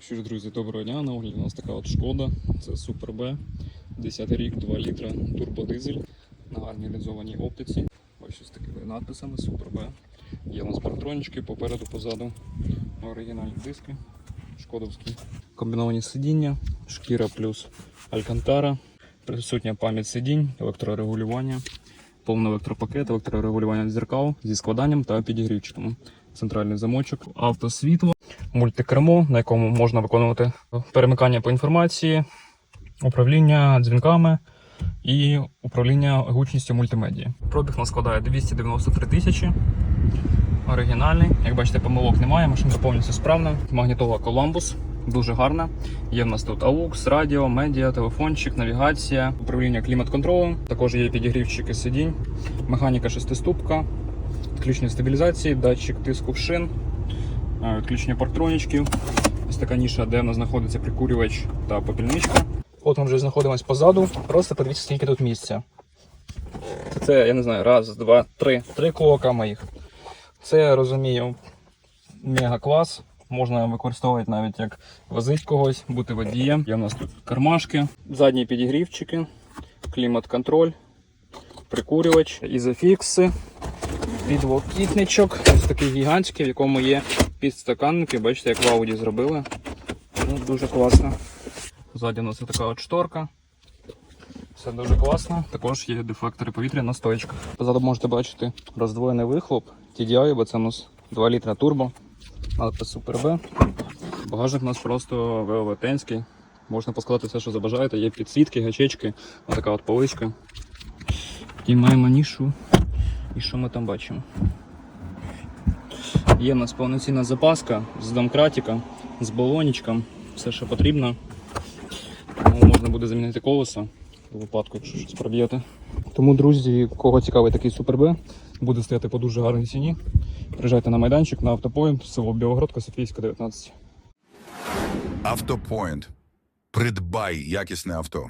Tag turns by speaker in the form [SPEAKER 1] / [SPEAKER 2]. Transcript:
[SPEAKER 1] Що ж, друзі, доброго дня. На огляді у нас така от шкода. Це Супер Б. 10 рік, 2 літра турбодизель на гарній лінзованій оптиці. Бачите, з такими надписами Супер Б. Є у нас паратронічки попереду, позаду. Оригінальні диски. Шкодовські. Комбіновані сидіння, шкіра плюс алькантара. Присутня пам'ять сидінь, електрорегулювання, повний електропакет, електрорегулювання дзеркал зі складанням та підігрівчиком. Центральний замочок, автосвітло, мультикермо, на якому можна виконувати перемикання по інформації, управління дзвінками і управління гучністю мультимедії. Пробіг нас складає 293 тисячі. Оригінальний. Як бачите, помилок немає, машинка повністю справна. Магнітола Columbus. Дуже гарна. Є в нас тут AUX, радіо, медіа, телефончик, навігація, управління клімат-контролем. Також є підігрівчики сидінь, механіка шестиступка, відключення стабілізації, датчик тиску шин, е, відключення парктронічків. Ось така ніша, де в нас знаходиться прикурювач та попільничка. От ми вже знаходимося позаду. Просто подивіться, скільки тут місця. Це, я не знаю, раз, два, три. Три кулака моїх. Це я розумію мега клас. Можна використовувати навіть як возить когось, бути водієм. Є в нас тут кармашки, задні підігрівчики, клімат-контроль, прикурювач, ізофікси, підлокітничок. Ось такий гігантський, в якому є підстаканники. Бачите, як в ауді зробили. Ну, дуже класно. Ззаді у нас така от шторка. Все дуже класно. Також є дефлектори повітря на стоечках. Позаду можете бачити роздвоєний вихлоп TDI, бо це у нас 2 літра турбо. Надпис Super B. Багажник у нас просто велетенський. Можна поскладати все, що забажаєте. Є підсвітки, гачечки, така от поличка. І маємо нішу. І що ми там бачимо? Є в нас повноцінна запаска з домкратика, з балонічком, все, що потрібно. Тому можна буде замінити колесо у випадку, якщо щось проб'єте. Тому, друзі, кого цікавий такий Супер Б, буде стояти по дуже гарній ціні. Приїжджайте на майданчик на автопоінт, село Білогородка, Софійська, 19.
[SPEAKER 2] Автопоінт. Придбай якісне авто.